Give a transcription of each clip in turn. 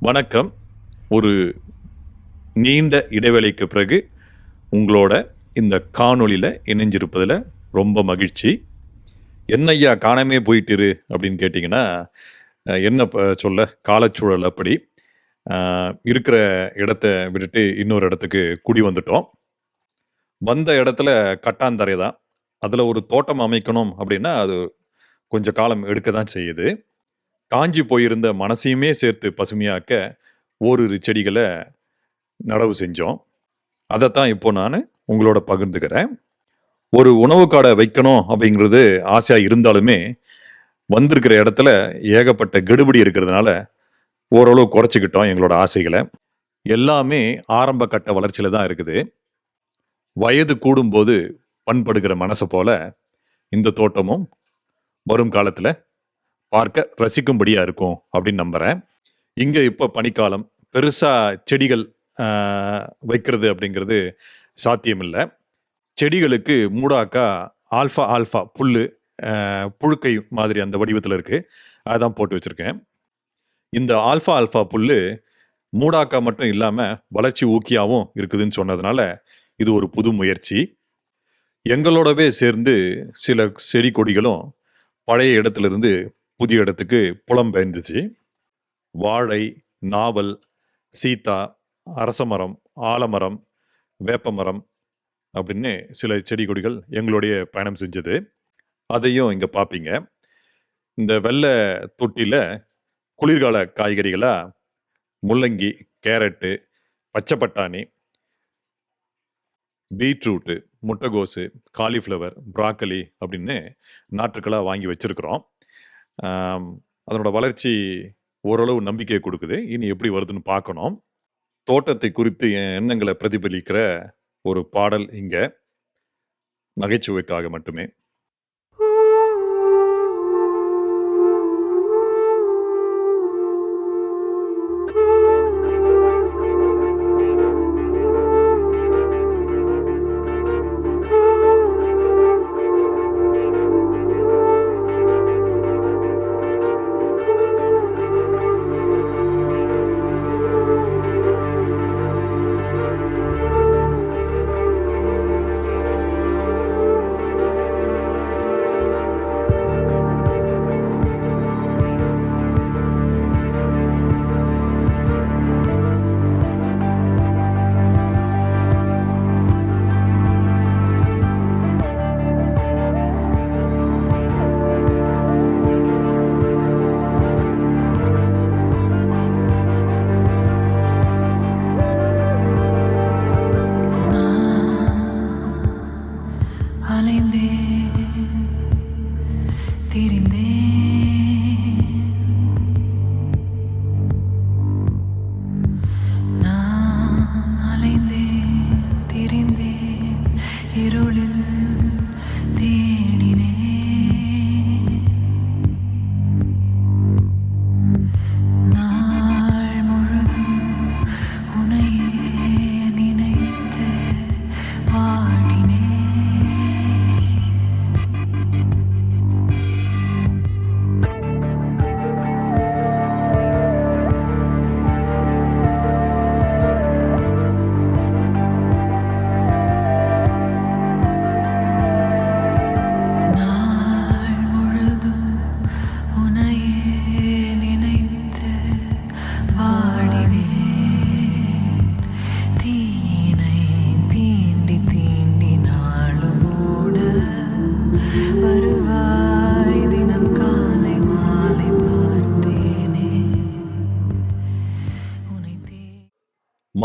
வணக்கம். ஒரு நீண்ட இடைவேளைக்கு பிறகு உங்களோட இந்த காணொளியில் இணைஞ்சிருப்பதில் ரொம்ப மகிழ்ச்சி. என்னய்யா காணாமே போயிட்டுரு? அப்படின்னு கேட்டிங்கன்னா என்ன ப- சொல்ல? காலச்சூழல் அப்படி. இருக்கிற இடத்த விட்டுட்டு இன்னொரு இடத்துக்கு குடி வந்துட்டோம். வந்த இடத்துல கட்டாந்தரை தான். அதில் ஒரு தோட்டம் அமைக்கணும் அப்படின்னா அது கொஞ்சம் காலம் எடுக்க தான் செய்யுது. காஞ்சி போயிருந்த மனசையுமே சேர்த்து பசுமையாக்க ஓரிரு செடிகளை நடவு செஞ்சோம். அதைத்தான் இப்போ நான் உங்களோட பகிர்ந்துக்கிறேன். ஒரு உணவு காடை வைக்கணும் அப்படிங்கிறது ஆசையாக இருந்தாலுமே வந்திருக்கிற இடத்துல ஏகப்பட்ட கெடுபிடி இருக்கிறதுனால ஓரளவு குறைச்சிக்கிட்டோம் எங்களோட ஆசைகளை. எல்லாமே ஆரம்ப கட்ட வளர்ச்சியில் தான் இருக்குது. வயது கூடும்போது பண்படுகிற மனசை போல இந்த தோட்டமும் வரும் காலத்தில் பார்க்க ரசிக்கும்படியாக இருக்கும் அப்படின்னு நம்புகிறேன் இங்கே இப்போ பனிக்காலம் பெருசாக செடிகள் வைக்கிறது அப்படிங்கிறது சாத்தியமில்லை. செடிகளுக்கு மூடாக்கா ஆல்ஃபா ஆல்ஃபா புல்லு புழுக்கை மாதிரி அந்த வடிவத்தில் இருக்குது அதான் போட்டு வச்சுருக்கேன். இந்த ஆல்ஃபா ஆல்ஃபா புல்லு மூடாக்கா மட்டும் இல்லாமல் வளர்ச்சி ஊக்கியாகவும் இருக்குதுன்னு சொன்னதுனால இது ஒரு புது முயற்சி. எங்களோடவே சேர்ந்து சில செடி கொடிகளும் பழைய இடத்துல இருந்து புதிய இடத்துக்கு புலம்பெயர்ந்துச்சு வாழை நாவல் சீதா அரசமரம் ஆலமரம் வேப்பமரம் அப்படின்னு சில செடி கொடிகள் எங்களுடைய பயணம் செஞ்சது. அதையும் இங்கே பார்ப்பீங்க இந்த வெள்ளை தொட்டியில் குளிர்கால காய்கறிகளாக முள்ளங்கி கேரட்டு பச்சை பட்டாணி பீட்ரூட்டு முட்டைகோசு காலிஃப்ளவர் ப்ராக்கலி அப்படின்னு நாற்றுக்களாக வாங்கி வச்சிருக்கிறோம். அதனோட வளர்ச்சி ஓரளவு நம்பிக்கை கொடுக்குது. இனி எப்படி வருதுன்னு பார்க்கணும். தோட்டத்தை குறித்து என் எண்ணங்களை பிரதிபலிக்கிற ஒரு பாடல் இங்கே நகைச்சுவைக்காக மட்டுமே.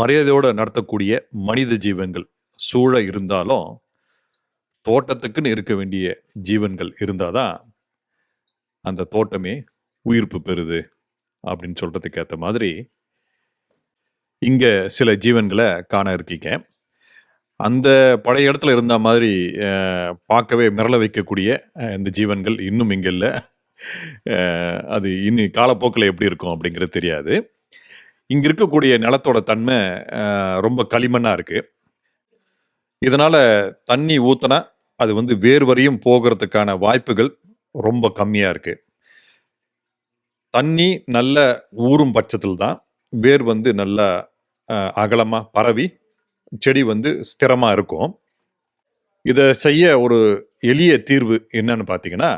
மரியாதையோடு நடத்தக்கூடிய மனித ஜீவன்கள் சூழ இருந்தாலும் தோட்டத்துக்குன்னு இருக்க வேண்டிய ஜீவன்கள் இருந்தால் தான் அந்த தோட்டமே உயிர்ப்பு பெறுது அப்படின்னு சொல்கிறதுக்கு ஏற்ற மாதிரி இங்கே சில ஜீவன்களை காண இருக்கீங்க அந்த பழைய இடத்துல இருந்த மாதிரி பார்க்கவே மிரள வைக்கக்கூடிய இந்த ஜீவன்கள் இன்னும் இங்கே இல்லை அது இனி காலப்போக்கில் எப்படி இருக்கும் அப்படிங்கிறது தெரியாது. இங்கே இருக்கக்கூடிய நிலத்தோட தன்மை ரொம்ப களிமண்ணாக இருக்குது இதனால் தண்ணி ஊற்றினா அது வந்து வேர் வரையும் போகிறதுக்கான வாய்ப்புகள் ரொம்ப கம்மியாக இருக்குது தண்ணி நல்ல ஊறும் பட்சத்தில் தான் வேர் வந்து நல்லா அகலமாக பரவி, செடி வந்து ஸ்திரமாக இருக்கும். இதை செய்ய ஒரு எளிய தீர்வு என்னன்னு பார்த்தீங்கன்னா,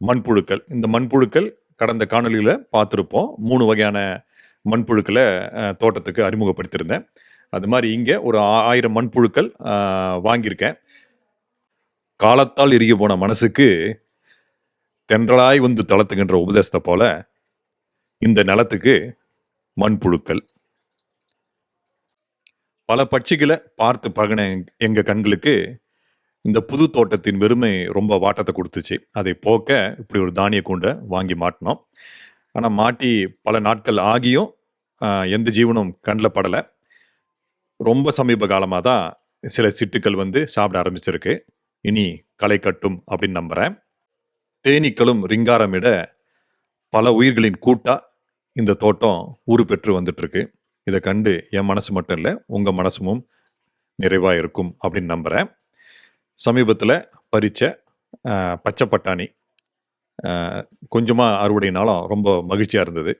மண்புழுக்கள். இந்த மண்புழுக்கள் கடந்த காணொலியில் பார்த்துருப்போம் மூணு வகையான மண்புழுக்களை தோட்டத்துக்கு அறிமுகப்படுத்தியிருந்தேன். அது மாதிரி இங்கே ஒரு ஆயிரம் மண்புழுக்கள் வாங்கியிருக்கேன். காலத்தால் இறுகிப் போன மனசுக்கு தென்றலாய் வந்து தளர்த்துகின்ற உபதேசத்தை போல, இந்த நிலத்துக்கு மண்புழுக்கள். பல பட்சிகளை பார்த்து பழகுன எங்கள் கண்களுக்கு, இந்த புது தோட்டத்தின் வெறுமை ரொம்ப வாட்டத்தை கொடுத்துச்சு அதை போக்க இப்படி ஒரு தானிய கூண்டை வாங்கி மாட்டினோம் ஆனால் மாட்டி பல நாட்கள் ஆகியும், எந்த ஜீவனும் கண்ணில் படலை ரொம்ப சமீப காலமாக தான் சில சிட்டுக்கள் வந்து சாப்பிட ஆரம்பிச்சிருக்கு. இனி களை கட்டும் அப்படின்னு நம்புகிறேன் தேனீக்களும் ரிங்காரமிட, பல உயிர்களின் கூட்டாக இந்த தோட்டம் உருப்பெற்று வந்துட்டுருக்கு. இதை கண்டு என் மனசு மட்டும் இல்லை உங்கள் மனசும் நிறைவாக இருக்கும் அப்படின்னு நம்புகிறேன் சமீபத்தில் பறிச்ச பச்சை பட்டாணி, கொஞ்சமாக அறுவடைனாலும் ரொம்ப மகிழ்ச்சியாக இருந்தது.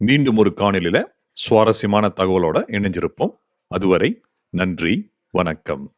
மீண்டும் ஒரு காணொலியில சுவாரஸ்யமான தகவலோட இணைஞ்சிருப்போம். அதுவரை நன்றி, வணக்கம்.